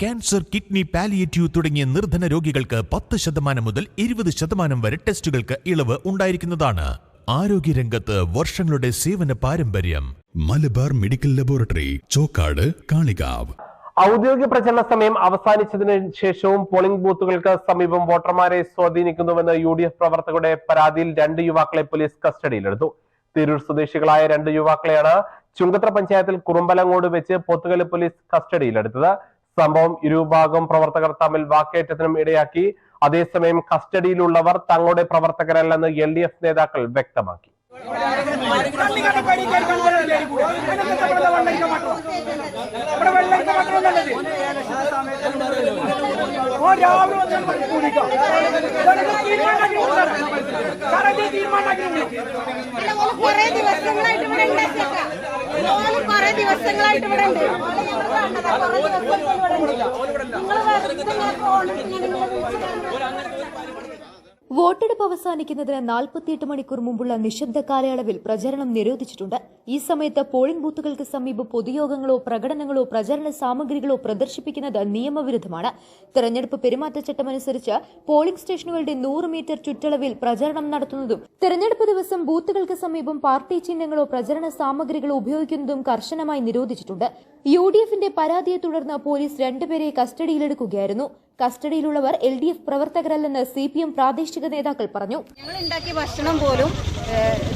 Cancer kidney palliative തുടങ്ങിയ നിർധന രോഗികൾക്ക് പത്ത് ശതമാനം മുതൽ ഇരുപത് ശതമാനം വരെ ടെസ്റ്റുകൾക്ക് ഇളവ് ഉണ്ടായിരിക്കുന്നതാണ് ആരോഗ്യരംഗത്ത് വർഷങ്ങളുടെ സേവന പാരമ്പര്യം. Malabar medical laboratory Chokkad Kalikavu. ഔദ്യോഗിക പ്രചരണ സമയം അവസാനിച്ചതിന് ശേഷവും പോളിംഗ് ബൂത്തുകൾക്ക് സമീപം വോട്ടർമാരെ സ്വാധീനിക്കുന്നുവെന്ന് യു ഡി എഫ് പ്രവർത്തകരുടെ പരാതിയിൽ രണ്ട് യുവാക്കളെ പോലീസ് കസ്റ്റഡിയിലെടുത്തു. തിരൂർ സ്വദേശികളായ രണ്ട് യുവാക്കളെയാണ് ചുങ്കത്ര പഞ്ചായത്തിൽ കുറുമ്പലങ്ങോട് വെച്ച് പോത്തുകൽ പോലീസ് കസ്റ്റഡിയിലെടുത്തത്. സംഭവം ഇരുഭാഗം പ്രവർത്തകർ തമ്മിൽ വാക്കേറ്റത്തിനും ഇടയാക്കി. അതേസമയം കസ്റ്റഡിയിലുള്ളവർ തങ്ങളുടെ പ്രവർത്തകരല്ലെന്ന് എൽ ഡി എഫ് നേതാക്കൾ വ്യക്തമാക്കി. ദിവസങ്ങളായിട്ട് ഇവിടെ ഉണ്ട്. നിങ്ങൾ വോട്ടെടുപ്പ് അവസാനിക്കുന്നതിന് നാൽപ്പത്തിയെട്ട് മണിക്കൂർ മുമ്പുള്ള നിശബ്ദ കാലയളവിൽ പ്രചരണം നിരോധിച്ചിട്ടുണ്ട്. ഈ സമയത്ത് പോളിംഗ് ബൂത്തുകൾക്ക് സമീപം പൊതുയോഗങ്ങളോ പ്രകടനങ്ങളോ പ്രചരണ സാമഗ്രികളോ പ്രദർശിപ്പിക്കുന്നത് നിയമവിരുദ്ധമാണ്. തെരഞ്ഞെടുപ്പ് പെരുമാറ്റച്ചട്ടമനുസരിച്ച് പോളിംഗ് സ്റ്റേഷനുകളുടെ നൂറ് മീറ്റർ ചുറ്റളവിൽ പ്രചരണം നടത്തുന്നതും തെരഞ്ഞെടുപ്പ് ദിവസം ബൂത്തുകൾക്ക് സമീപം പാർട്ടി ചിഹ്നങ്ങളോ പ്രചരണ സാമഗ്രികളോ ഉപയോഗിക്കുന്നതും കർശനമായി നിരോധിച്ചിട്ടുണ്ട്. യു ഡി എഫിന്റെ പരാതിയെ തുടർന്ന് പോലീസ് രണ്ടുപേരെ കസ്റ്റഡിയിലെടുക്കുകയായിരുന്നു. കസ്റ്റഡിയിലുള്ളവർ എൽ ഡി എഫ് പ്രവർത്തകരല്ലെന്ന് സി പി എം പ്രാദേശിക നേതാക്കൾ പറഞ്ഞു. ഞങ്ങൾ ഉണ്ടാക്കിയ ഭക്ഷണം പോലും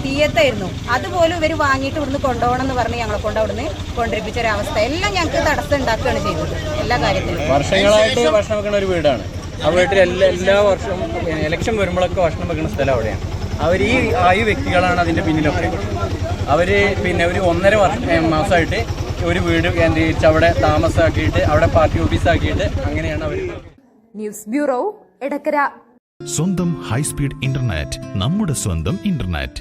തീയത്തായിരുന്നു. അതുപോലും ഇവർ വാങ്ങിയിട്ട് ഇവിടുന്ന് കൊണ്ടുപോകണം എന്ന് പറഞ്ഞ് ഞങ്ങളെ കൊണ്ട് അവിടുന്ന് കൊണ്ടിരിപ്പിച്ച ഒരു അവസ്ഥ എല്ലാം ഞങ്ങൾക്ക് തടസ്സം ഉണ്ടാക്കുകയാണ് ചെയ്തത് എല്ലാ കാര്യത്തിലും. വർഷങ്ങളായിട്ട് ഭക്ഷണം വെക്കുന്ന ഒരു വീടാണ്. ആ വീട്ടിൽ എല്ലാ എല്ലാ വർഷവും ഇലക്ഷൻ വരുമ്പോഴൊക്കെ ഭക്ഷണം വെക്കുന്ന സ്ഥലം അവിടെയാണ്. അവർ ഈ ആയു വ്യക്തികളാണ് അതിന്റെ പിന്നിലൊക്കെ. അവർ പിന്നെ ഒരു ഒന്നര വർഷം മാസമായിട്ട് ഒരു വീട് കേന്ദ്രീകരിച്ച് അവിടെ താമസമാക്കിയിട്ട് അവിടെ പാർട്ടി ഓഫീസാക്കിയിട്ട് അങ്ങനെയാണ് അവർ ന്യൂസ് ബ്യൂറോ എടക്കര. സ്വന്തം ഹൈസ്പീഡ് ഇന്റർനെറ്റ് നമ്മുടെ സ്വന്തം ഇന്റർനെറ്റ്.